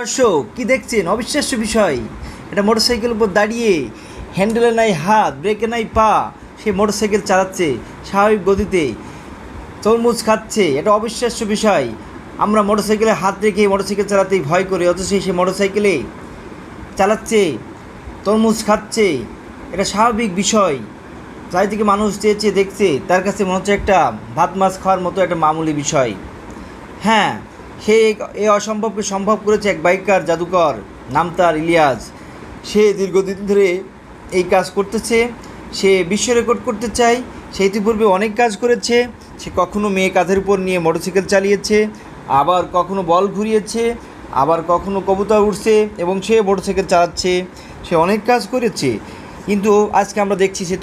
দর্শক, কি দেখছেন? অবিশ্বাস্য বিষয়। এটা মোটরসাইকেলের উপর দাঁড়িয়ে হ্যান্ডেলে নাই হাত, ব্রেকে নাই পা, সে মোটরসাইকেল চালাচ্ছে, স্বাভাবিক গতিতে তরমুজ খাচ্ছে, এটা অবিশ্বাস্য বিষয়। আমরা মোটরসাইকেলে হাত রেখে মোটরসাইকেল চালাতেই ভয় করি, অথচ সে মোটরসাইকেলে চালাচ্ছে, তরমুজ খাচ্ছে, এটা স্বাভাবিক বিষয়। চারিদিকে মানুষ চেয়েছে দেখছে, তার কাছে মনে হচ্ছে একটা ভাত মাছ খাওয়ার মতো একটা মামুলি বিষয়। হ্যাঁ সে এ অসম্ভবকে সম্ভব করেছে এক বাইকার জাদুকর, নাম তার ইলিয়াস। সে দীর্ঘদিন ধরে এই কাজ করতেছে, সে বিশ্ব রেকর্ড করতে চায়, সে ইতিপূর্বে অনেক কাজ করেছে, সে কখনো মেয়ে কাঁধের উপর নিয়ে মোটরসাইকেল চালিয়েছে, আবার কখনো বল ঘুরিয়েছে, আবার কখনো কবুতর উঠছে এবং সে মোটরসাইকেল চালাচ্ছে। সে অনেক কাজ করেছে, কিন্তু আজকে আমরা দেখছি সে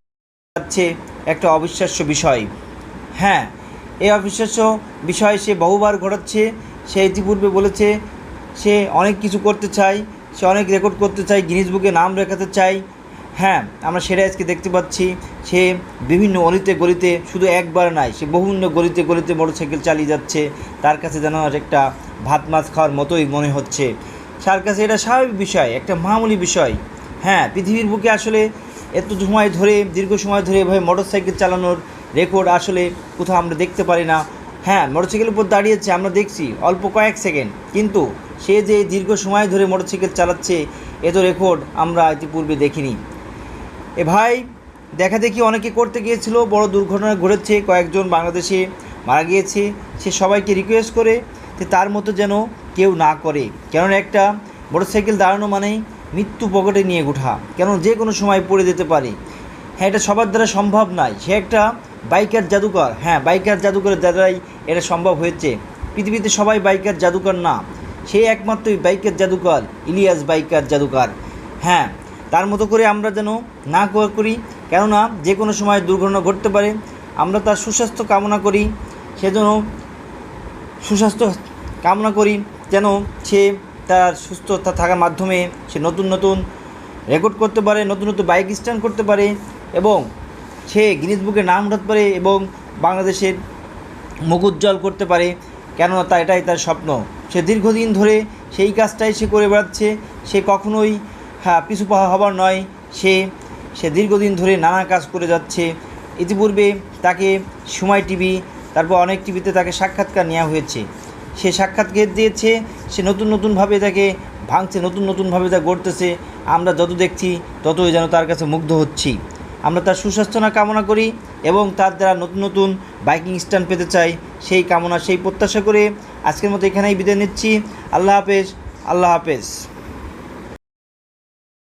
যাচ্ছে একটা অবিশ্বাস্য বিষয়। হ্যাঁ এই অবিশ্বাস্য বিষয় সে বহুবার ঘটাচ্ছে সে ইতিপূর্বে বলেছে, সে অনেক কিছু করতে চায় সে অনেক রেকর্ড করতে চায় গিনিস বুকে নাম রেখাতে চায় হ্যাঁ আমরা সেটা আজকে দেখতে পাচ্ছি। সে বিভিন্ন অলিতে গলিতে শুধু একবার নয় সে বিভিন্ন গলিতে গলিতে মোটরসাইকেল চালিয়ে যাচ্ছে। তার কাছে যেন আর একটা ভাত মাছ খাওয়ার মতোই মনে হচ্ছে। তার কাছে এটা স্বাভাবিক বিষয়, একটা মামুলি বিষয়। হ্যাঁ পৃথিবীর বুকে আসলে এত সময় ধরে, দীর্ঘ সময় ধরে এভাবে মোটরসাইকেল চালানোর রেকর্ড আসলে কোথাও আমরা দেখতে পারি না। হ্যাঁ মোটরসাইকেলের উপর দাঁড়িয়েছে, আমরা দেখছি, অল্প কয়েক সেকেন্ড। কিন্তু সে যে দীর্ঘ সময় ধরে মোটরসাইকেল চালাচ্ছে এত রেকর্ড আমরা ইতিপূর্বে দেখিনি। এ ভাই, দেখা দেখি অনেকে করতে গিয়েছিল, বড় দুর্ঘটনা ঘটেছে, কয়েকজন বাংলাদেশে মারা গিয়েছে। সে সবাইকে রিকোয়েস্ট করে যে তার মতো যেন কেউ না করে। কেননা একটা মোটরসাইকেল দাঁড়ানো মানেই মৃত্যু পকেটে নিয়ে ওঠা। কেন যে কোনো সময় পড়ে যেতে পারে। হ্যাঁ এটা সবার দ্বারা সম্ভব নয়। সে একটা বাইকার জাদুকর। হ্যাঁ বাইকার জাদুকরের দ্বারাই এটা সম্ভব হয়েছে। পৃথিবীতে সবাই বাইকার জাদুকর না। সেই একমাত্রই বাইকের জাদুকর, ইলিয়াস বাইকার জাদুকর। হ্যাঁ তার মতো করে আমরা যেন না করি কেননা যে কোনো সময় দুর্ঘটনা ঘটতে পারে। আমরা তার সুস্বাস্থ্য কামনা করি সেজন্য সুস্বাস্থ্য কামনা করি, যেন সে তার সুস্থতা থাকার মাধ্যমে সে নতুন নতুন রেকর্ড করতে পারে, নতুন নতুন বাইক স্ট্যান্ড করতে পারে এবং সে গিনিস বুকে নাম উঠাতে পারে এবং বাংলাদেশের মুখ উজ্জ্বল করতে পারে। কেননা তা এটাই তার স্বপ্ন। সে দীর্ঘদিন ধরে সেই কাজটাই সে করে বেড়াচ্ছে। সে কখনোই হ্যাঁ পিছু হবার নয়। সে সে দীর্ঘদিন ধরে নানা কাজ করে যাচ্ছে। ইতিপূর্বে তাকে সময় টিভি, তারপর অনেক টিভিতে তাকে সাক্ষাৎকার নেওয়া হয়েছে। সে সাক্ষাৎকার দিয়েছে, সে নতুন নতুনভাবে তাকে ভাঙছে, নতুন নতুনভাবে তা গড়তেছে। আমরা যত দেখছি, ততই যেন তার কাছে মুগ্ধ হচ্ছি। আমরা তার সুস্বাস্থ্যনা কামনা করি এবং তার দ্বারা নতুন নতুন বাইকিং স্ট্যান্ড পেতে চাই, সেই কামনা, সেই প্রত্যাশা করে আজকের মতো এখানেই বিদায় নিচ্ছি। আল্লাহ হাফেজ আল্লাহ হাফেজ।